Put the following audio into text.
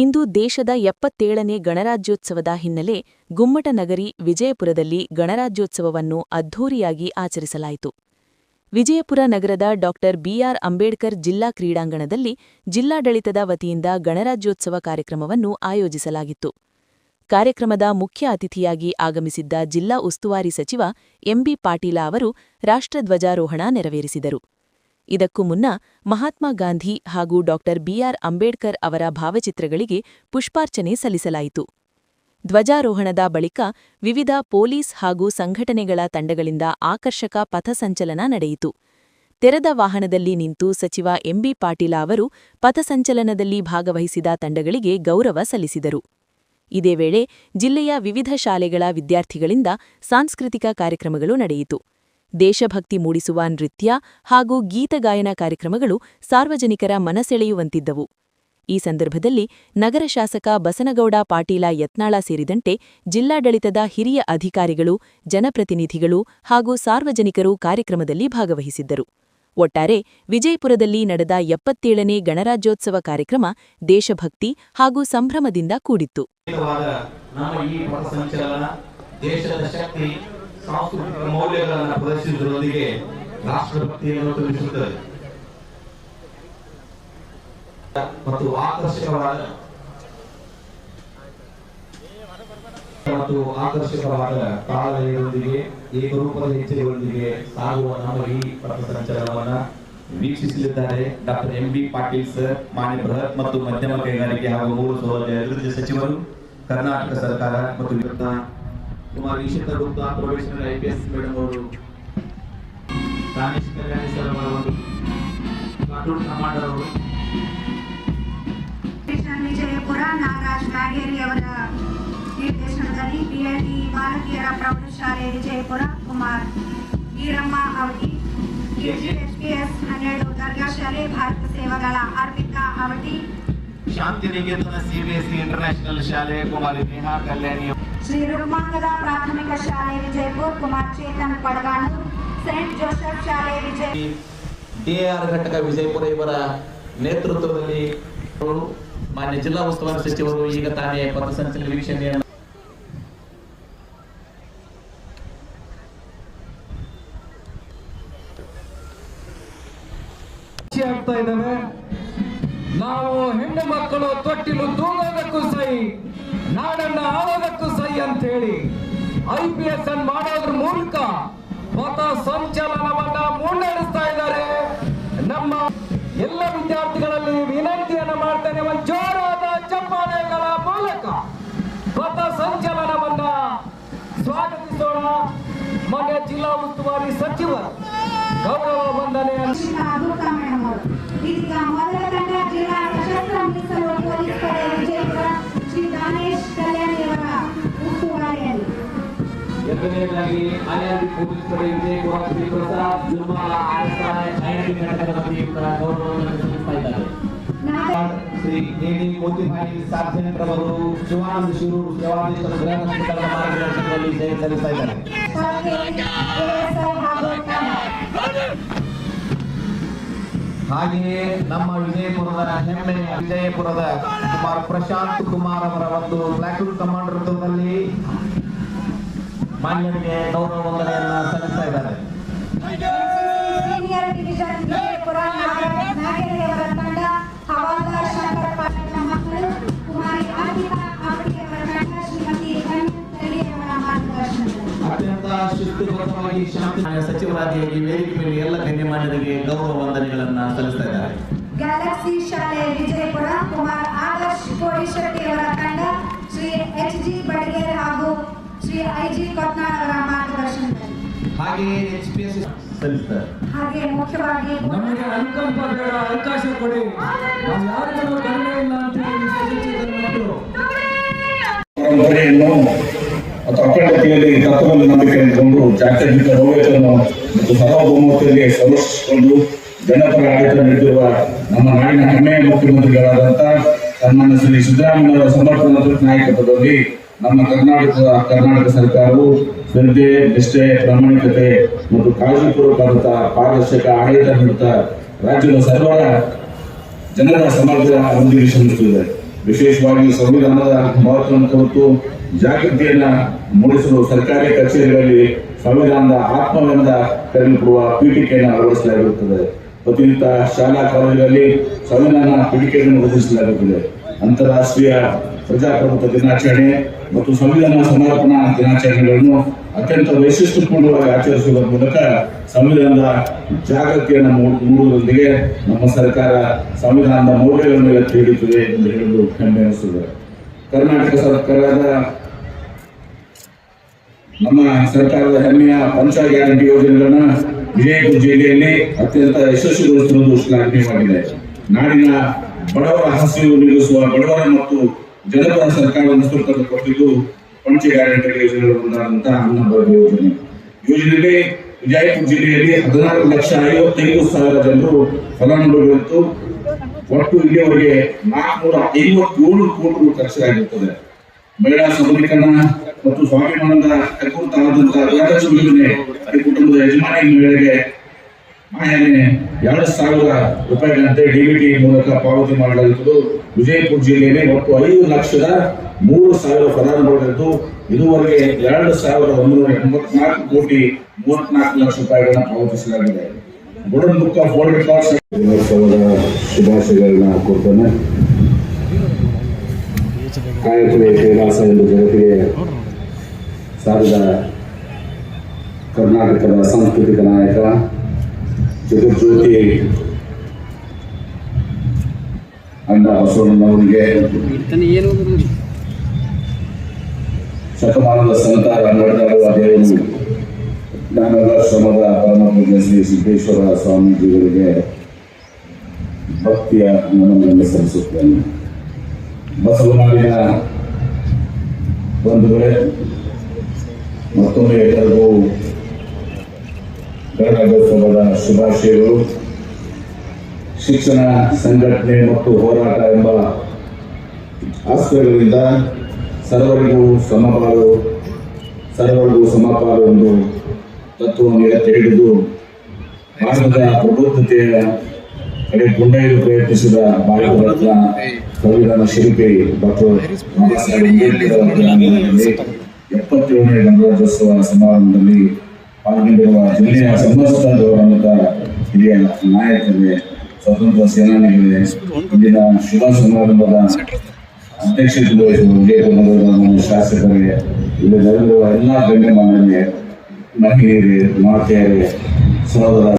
ಇಂದು ದೇಶದ ಎಪ್ಪತ್ತೇಳನೇ ಗಣರಾಜ್ಯೋತ್ಸವದ ಹಿನ್ನೆಲೆ ಗುಮ್ಮಟನಗರಿ ವಿಜಯಪುರದಲ್ಲಿ ಗಣರಾಜ್ಯೋತ್ಸವವನ್ನು ಅದ್ಧೂರಿಯಾಗಿ ಆಚರಿಸಲಾಯಿತು. ವಿಜಯಪುರ ನಗರದ ಡಾ ಬಿಆರ್ ಅಂಬೇಡ್ಕರ್ ಜಿಲ್ಲಾ ಕ್ರೀಡಾಂಗಣದಲ್ಲಿ ಜಿಲ್ಲಾಡಳಿತದ ವತಿಯಿಂದ ಗಣರಾಜ್ಯೋತ್ಸವ ಕಾರ್ಯಕ್ರಮವನ್ನು ಆಯೋಜಿಸಲಾಗಿತ್ತು. ಕಾರ್ಯಕ್ರಮದ ಮುಖ್ಯ ಅತಿಥಿಯಾಗಿ ಆಗಮಿಸಿದ್ದ ಜಿಲ್ಲಾ ಉಸ್ತುವಾರಿ ಸಚಿವ ಎಂಬಿ ಪಾಟೀಲ ಅವರು ರಾಷ್ಟ್ರಧ್ವಜಾರೋಹಣ ನೆರವೇರಿಸಿದರು. ಇದಕ್ಕೂ ಮುನ್ನ ಮಹಾತ್ಮ ಗಾಂಧಿ ಹಾಗೂ ಡಾ. ಬಿಆರ್ ಅಂಬೇಡ್ಕರ್ ಅವರ ಭಾವಚಿತ್ರಗಳಿಗೆ ಪುಷ್ಪಾರ್ಚನೆ ಸಲ್ಲಿಸಲಾಯಿತು. ಧ್ವಜಾರೋಹಣದ ಬಳಿಕ ವಿವಿಧ ಪೊಲೀಸ್ ಹಾಗೂ ಸಂಘಟನೆಗಳ ತಂಡಗಳಿಂದ ಆಕರ್ಷಕ ಪಥಸಂಚಲನ ನಡೆಯಿತು. ತೆರೆದ ವಾಹನದಲ್ಲಿ ನಿಂತು ಸಚಿವ ಎಂಬಿ ಪಾಟೀಲ ಅವರು ಪಥಸಂಚಲನದಲ್ಲಿ ಭಾಗವಹಿಸಿದ ತಂಡಗಳಿಗೆ ಗೌರವ ಸಲ್ಲಿಸಿದರು. ಇದೇ ವೇಳೆ ಜಿಲ್ಲೆಯ ವಿವಿಧ ಶಾಲೆಗಳ ವಿದ್ಯಾರ್ಥಿಗಳಿಂದ ಸಾಂಸ್ಕೃತಿಕ ಕಾರ್ಯಕ್ರಮಗಳು ನಡೆಯಿತು. ದೇಶಭಕ್ತಿ ಮೂಡಿಸುವ ನೃತ್ಯ ಹಾಗೂ ಗೀತಗಾಯನ ಕಾರ್ಯಕ್ರಮಗಳು ಸಾರ್ವಜನಿಕರ ಮನಸೆಳೆಯುವಂತಿದ್ದವು. ಈ ಸಂದರ್ಭದಲ್ಲಿ ನಗರ ಶಾಸಕ ಬಸನಗೌಡ ಪಾಟೀಲ ಯತ್ನಾಳ ಸೇರಿದಂತೆ ಜಿಲ್ಲಾಡಳಿತದ ಹಿರಿಯ ಅಧಿಕಾರಿಗಳು, ಜನಪ್ರತಿನಿಧಿಗಳು ಹಾಗೂ ಸಾರ್ವಜನಿಕರು ಕಾರ್ಯಕ್ರಮದಲ್ಲಿ ಭಾಗವಹಿಸಿದ್ದರು. ಒಟ್ಟಾರೆ ವಿಜಯಪುರದಲ್ಲಿ ನಡೆದ ಎಪ್ಪತ್ತೇಳನೇ ಗಣರಾಜ್ಯೋತ್ಸವ ಕಾರ್ಯಕ್ರಮ ದೇಶಭಕ್ತಿ ಹಾಗೂ ಸಂಭ್ರಮದಿಂದ ಕೂಡಿತ್ತು. ಸಾಂಸ್ಕೃತಿಕ ಮೌಲ್ಯಗಳನ್ನು ಪ್ರದರ್ಶಿಸುವುದರೊಂದಿಗೆ ರಾಷ್ಟ್ರಭಕ್ತಿಯನ್ನು ತಿಳಿಸುತ್ತದೆ. ಮತ್ತು ಆಕರ್ಷಕವಾದ ಮತ್ತು ಆಕರ್ಷಕವಾದ ತಾಳಗಳೊಂದಿಗೆ ಏಕರೂಪದ ಹೆಜ್ಜೆಗಳೊಂದಿಗೆ ಸಾಗುವ ನಮ್ಮ ಈ ಪಥಸಂಚಲನವನ್ನ ವೀಕ್ಷಿಸಲಿದ್ದಾರೆ doctor M B Patil sir, ಮಾನ್ಯ ಬೃಹತ್ ಮತ್ತು ಮಧ್ಯಮ ಕೈಗಾರಿಕೆ ಹಾಗೂ ಮೂಲ ಸೌಲಭ್ಯ ಅಭಿವೃದ್ಧಿ ಸಚಿವರು, ಕರ್ನಾಟಕ ಸರ್ಕಾರ ಮತ್ತು Kumar Ishita Gupta probationary I P S madam ಅವರು ದಾನೇಶ್ ಕಲ್ಯಾಣಿ ಸರ್ ಅವರು ಕಾಟೂರ್ ಕಮಾಂಡರ್ ಅವರು. ವಿಜಯಪುರ ನಾಗರಾಜ್ ಮ್ಯಾಗೇರಿ ಅವರ ನಿರ್ದೇಶನದಲ್ಲಿ ಬಿಎಲ್ಡಿ ಭಾರತೀಯರ ಪ್ರೌಢಶಾಲೆ ವಿಜಯಪುರ, ಕುಮಾರ್ ಈರಮ್ಮ ಅವಟಿ ಎಸ್ ಹನ್ನೆರಡು ದರ್ಗಾ ಶಾಲೆ ಭಾರತ ಸೇವಾದಳ ಅರ್ಪಿತಾ ಅವಟಿ ಶಾಂತಿನಿಕೇತನ ಸಿಬಿಎಸ್ಇ ಇಂಟರ್ನ್ಯಾಷನಲ್ ಶಾಲೆ ಕುಮಾರಿ ನೇಹಾ ಕಲ್ಯಾಣಿ ಶ್ರೀ ರುಕ್ಮಾಂಗದ ಪ್ರಾಥಮಿಕ ಶಾಲೆ ವಿಜಯಪುರ ಕುಮಾರ್ ಚೇತನ್ ಪಡಗಾಣು ಸೆಂಟ್ ಜೋಸೆಫ್ ಶಾಲೆ ವಿಜಯ ಡಿಆರ್ ಘಟಕ ವಿಜಯಪುರ ಇವರ ನೇತೃತ್ವದಲ್ಲಿ ಅವರು ಮಾನ್ಯ ಜಿಲ್ಲಾ ಉಸ್ತುವಾರಿ ಸಚಿವರು ಈಗ ತಾನೇ ಪಥಸಂಚಲನ ವೀಕ್ಷಣೆಯನ್ನು ಖುಷಿ ಆಗ್ತಾ ಇದ್ದಾವೆ ನಾವು ಹೆಣ್ಣು ಮಕ್ಕಳು ತೊಟ್ಟಿಲು ತೂಗೋದಕ್ಕೂ ಸೈ ನಾಡನ್ನ ಆಳೋದಕ್ಕೂ ಸೈ ಅಂತ ಹೇಳಿ ಐ ಪಿ ಎಸ್ ಅನ್ನು ಮಾಡೋದ್ರ ಮೂಲಕ ಪಥ ಸಂಚಲನವನ್ನ ಮುನ್ನಡೆಸ್ತಾ ಇದ್ದಾರೆ. ನಮ್ಮ ಎಲ್ಲ ವಿದ್ಯಾರ್ಥಿಗಳಲ್ಲಿ ವಿನಂತಿಯನ್ನು ಮಾಡ್ತೇನೆ ಒಂದು ಜೋರಾದ ಚಪ್ಪಾಳೆಗಳ ಮೂಲಕ ಪಥ ಸಂಚಲನವನ್ನ ಸ್ವಾಗತಿಸೋಣ. ಮನೆ ಜಿಲ್ಲಾ ಉಸ್ತುವಾರಿ ಸಚಿವರು ಗೌರವ ವಂದನೆಯನ್ನು ಎರಡನೇದಾಗಿ ಆಯಾದಿ ಪೊಲೀಸ್ ಶ್ರೀ ಪ್ರಸಾದ್ ಘಟಕದ ವತಿಯಿಂದ ಗೌರವವನ್ನು ಸಲ್ಲಿಸ್ತಾ ಇದ್ದಾರೆ. ಶ್ರೀ ಮೋತಿಭಾಯಿ ಶಿವಾನಂದ ಶಿರೂರು ಸೇವಾದೇಶ ಮಾರ್ಗದರ್ಶನದಲ್ಲಿ ಸೇವೆ ಸಲ್ಲಿಸ್ತಾ ಹಾಗೆಯೇ ನಮ್ಮ ವಿಜಯಪುರದ ಹೆಮ್ಮೆಯ ವಿಜಯಪುರದ ಕುಮಾರ್ ಪ್ರಶಾಂತ್ ಕುಮಾರ್ ಅವರ ಒಂದು ಪ್ಲಾಟೂನ್ ಕಮಾಂಡರ್ದಲ್ಲಿ ಮಾನ್ಯರಿಗೆ ಗೌರವ ವಂದನೆಯನ್ನ ಸಲ್ಲಿಸ್ತಾ ಇದ್ದಾರೆ. ಸೀನಿಯರ್ ಡಿವಿಷನ್ ನಾಗೇರಿ ಅವರ ತಂಡ ಹವಾಲ್ದಾರ್ ಶಂಕರ ಪಾಟೀಲ್ ಮಕ್ಕಳು ಕುಮಾರಿ ತಂಡ ಶ್ರೀಮತಿ ಅತ್ಯಂತ ಶಿಸ್ತುಬದ್ಧವಾಗಿ ಶಾಂತಿ ಸಚಿವರಾಗಿ ಈ ವೇದಿಕೆ ಮೇಲೆ ಎಲ್ಲ ಗಣ್ಯಮಾನ್ಯರಿಗೆ ಗೌರವ ವಂದನೆಗಳನ್ನ ಸಲ್ಲಿಸ್ತಾ ಇದ್ದಾರೆ. ಗ್ಯಾಲಕ್ಸಿ ಶಾಲೆ ವಿಜಯಪುರ ಕುಮಾರ್ ಆದರ್ಶ್ ಕೋಡಿಶೆಟ್ಟಿ ಅವರ ಐ ಜಿ ಅವರ ಮಾರ್ಗದರ್ಶನದಲ್ಲಿ ಹಾಗೆಯೇ ಎಚ್ ಪಿ ಎಸ್ ಸಲ್ಲಿಸ್ತಾರೆ. ಹಾಗೆ ಮುಖ್ಯವಾಗಿ ನಮಗೆ ಅನುಕಂಪ ಬೇಡ ಅವಕಾಶ ಕೊಡಿ. ನಾವು ಯಾರಿಗೂ ಕಡಿಮೆ ಇಲ್ಲ ಅಂತ ಮತ್ತು ಅಖಂಡತೆಯಲ್ಲಿ ತತ್ವವನ್ನು ನಂಬಿಕೆ ಇಟ್ಟುಕೊಂಡು ಜಾತ್ಯತೀತ ಮೌಲ್ಯಗಳನ್ನು ಮತ್ತು ಸಾರ್ವಭೌಮತೆಯಲ್ಲಿ ಸಂರಕ್ಷಿಸಿಕೊಂಡು ಜನಪರ ಆಡಳಿತ ನೀಡಿರುವ ನಮ್ಮ ನಾಡಿನ ಹೆಮ್ಮೆಯ ಮುಖ್ಯಮಂತ್ರಿಗಳಾದಂತಹ ಸನ್ಮಾನ್ಯ ಶ್ರೀ ಸಿದ್ದರಾಮಯ್ಯ ಸಮರ್ಪಣ ನಾಯಕತ್ವದಲ್ಲಿ ನಮ್ಮ ಕರ್ನಾಟಕ ಕರ್ನಾಟಕ ಸರ್ಕಾರವು ಶ್ರದ್ಧೆ ನಿಷ್ಠೆ ಪ್ರಾಮಾಣಿಕತೆ ಮತ್ತು ಕಾಳಜಿಪೂರ್ವಕವಾದ ಪಾರದರ್ಶಕ ಆಡಳಿತ ನೀಡುತ್ತಾ ರಾಜ್ಯದ ಸರ್ವ ಜನರ ಸಮಗ್ರ ಅಭಿವೃದ್ಧಿಗೆ ವಿಶೇಷವಾಗಿ ಸಂವಿಧಾನದ ಮಹತ್ವ ಕುರಿತು ಜಾಗೃತಿಯನ್ನ ಮೂಡಿಸಲು ಸರ್ಕಾರಿ ಕಚೇರಿಗಳಲ್ಲಿ ಸಂವಿಧಾನದ ಆತ್ಮವೆಂದ ಕರೆಯಲ್ಪಡುವ ಪೀಠಿಕೆಯನ್ನು ಅಳವಡಿಸಲಾಗಿರುತ್ತದೆ. ಪ್ರತಿನಿತ್ಯ ಶಾಲಾ ಕಾಲೇಜುಗಳಲ್ಲಿ ಸಂವಿಧಾನ ಪೀಠಿಕೆಯನ್ನು ಒದಗಿಸಲಾಗುತ್ತದೆ ಅಂತಾರಾಷ್ಟ್ರೀಯ ಪ್ರಜಾಪ್ರಭುತ್ವ ದಿನಾಚರಣೆ ಮತ್ತು ಸಂವಿಧಾನ ಸಮರ್ಪಣಾ ದಿನಾಚರಣೆಗಳನ್ನು ಅತ್ಯಂತ ವೈಶಿಷ್ಟ್ಯಪೂರ್ಣವಾಗಿ ಆಚರಿಸುವುದರ ಮೂಲಕ ಸಂವಿಧಾನದ ಜಾಗೃತಿಯನ್ನು ಮೂಡುವುದರೊಂದಿಗೆ ನಮ್ಮ ಸರ್ಕಾರ ಸಂವಿಧಾನದ ಮೌಲ್ಯಗಳನ್ನು ಎತ್ತಿ ಹಿಡಿಯುತ್ತದೆ ಎಂದು ಹೇಳಲು ಹೆಮ್ಮೆ ಕರ್ನಾಟಕ ಸರ್ಕಾರದ ನಮ್ಮ ಸರ್ಕಾರದ ಹೆಮ್ಮೆಯ ಪಂಚ ಗ್ಯಾರಂಟಿ ಯೋಜನೆಗಳನ್ನು ವಿಜಯಪುರ ಜಿಲ್ಲೆಯಲ್ಲಿ ಅತ್ಯಂತ ಯಶಸ್ವಿಗೊಳಿಸಿರುವುದು ಶ್ಲಾಘನೀಯವಾಗಿದೆ ನಾಡಿನ ಬಡವರ ಹಸಿವು ನೀಗಿಸುವ ಬಡವರ ಮತ್ತು ಜನಪರ ಸರ್ಕಾರವನ್ನು ತಂದು ಕೊಟ್ಟಿದ್ದು ಪಂಚ ಗ್ಯಾರಂಟಿ ಯೋಜನೆಗಳು ಒಂದಾದಂತಹ ಅನ್ನಭಾಗ್ಯ ಯೋಜನೆ. ಯೋಜನೆಯಲ್ಲಿ ವಿಜಯಪುರ ಜಿಲ್ಲೆಯಲ್ಲಿ ಹದಿನಾರು ಲಕ್ಷ ಐವತ್ತೈದು ಸಾವಿರ ಜನರು ಫಲಾನುಭವಿಗಳಿದ್ದು ಒಟ್ಟು ಇಲ್ಲಿಯವರೆಗೆ ನಾಲ್ಕುನೂರ ಐವತ್ತೇಳು ಕೋಟಿ ಖರ್ಚಾಗಿರುತ್ತದೆ ಮಹಿಳಾ ಸಬಲೀಕರಣ ಮತ್ತು ಸ್ವಾಭಿಮಾನದ ಗೃಹಲಕ್ಷ್ಮಿ ಯೋಜನೆ ಅಡಿ ಕುಟುಂಬದ ಯಜಮಾನಿ ಮಹಿಳೆಗೆ ಮಾಯನೆ ಎರಡು ಸಾವಿರ ರೂಪಾಯಿಗಳಂತೆ ಡಿಬಿಟಿ ಮೂಲಕ ಪಾವತಿ ಮಾಡಲಾಗುತ್ತದೆ ವಿಜಯಪುರ ಜಿಲ್ಲೆಯಲ್ಲಿ ಒಟ್ಟು ಐದು ಲಕ್ಷದ ಮೂರು ಸಾವಿರ ಫಲಾನುಭವಿಗಳಿದ್ದು. ಇದುವರೆಗೆ ಎರಡು ಸಾವಿರದ ಒಂಬೈನೂರ ಎಂಬತ್ನಾಲ್ಕು ಕೋಟಿ ಮೂವತ್ನಾಲ್ಕು ಲಕ್ಷ ರೂಪಾಯಿಗಳನ್ನು ಪಾವತಿಸಲಾಗಿದೆ. ಗುಡನ್ ಬುಕ್ ಆಫ್ ವರ್ಲ್ಡ್ ರೆಕಾರ್ಡ್ಸ್ ದಿನೋತ್ಸವದ ಶುಭಾಶಯಗಳನ್ನ ಕೊಡ್ತಾನೆ. ಕಾಯಕವೇ ಕೈಲಾಸ ಎಂದು ಜಗತ್ತಿಗೆ ಸಾರಿದ ಕರ್ನಾಟಕದ ಸಾಂಸ್ಕೃತಿಕ ನಾಯಕ ಜಗಜ್ಯೋತಿ ಅಣ್ಣ ಬಸವಣ್ಣನವರಿಗೆ ಶತಮಾನದ ಸಂತಾರ ನಡೆದಾಡುವ ದೇವರು ಜ್ಞಾನದ ಶ್ರಮದ ಪರಮಪೂಜ್ಯ ಶ್ರೀ ಸಿದ್ದೇಶ್ವರ ಸ್ವಾಮೀಜಿಗಳಿಗೆ ಭಕ್ತಿಯ ನಮನವನ್ನು ಸಲ್ಲಿಸುತ್ತೇನೆ. ಬಸವನಾಡಿನ ಬಂಧುಗಳೇ ಮತ್ತೊಮ್ಮೆ ಎಲ್ಲರಿಗೂ ಗಣರಾಜ್ಯೋತ್ಸವದ ಶುಭಾಶಯಗಳು ಶಿಕ್ಷಣ ಸಂಘಟನೆ ಮತ್ತು ಹೋರಾಟ ಎಂಬ ಆಸ್ಪತ್ರೆಗಳಿಂದ ಸರ್ವರಿಗೂ ಸಮಪಾಲು ಸರ್ವರಿಗೂ ಸಮಪಾಲು ಎಂದು ತತ್ವವನ್ನು ಎತ್ತಿ ಹಿಡಿದು ಭಾರತದ ಪ್ರಬುದ್ಧತೆಯ ಕಡೆ ಕೊಂಡೊಯ್ಯಲು ಪ್ರಯತ್ನಿಸಿದ ಭಾರತ ರತ್ನ ಸಂವಿಧಾನ ಶಿಲ್ಪಿ ಡಾಕ್ಟರ್ ಎಪ್ಪತ್ತೇಳನೇ ಗಣರಾಜ್ಯೋತ್ಸವ ಸಮಾರಂಭದಲ್ಲಿ ಪಾಲ್ಗೊಂಡಿರುವ ಜಿಲ್ಲೆಯ ಸಮಸ್ತ ಗೌರವಾನ್ವಿತ ಹಿರಿಯ ನಾಯಕರಿಗೆ ಸ್ವತಂತ್ರ ಸೇನಾನಿಗಳಿಗೆ ಇಂದಿನ ಶುಭ ಸಮಾರಂಭದ ಅಧ್ಯಕ್ಷತೆ ವಹಿಸುವ ಶಾಸಕರಿಗೆ ಇಲ್ಲಿ ನಡೆದಿರುವ ಎಲ್ಲ ಗಣ್ಯಮಾನ್ಯರೇ ಮಹಿಳೆಯರಿಗೆ ಮಾತೆಯರಿಗೆ ಸಹೋದರ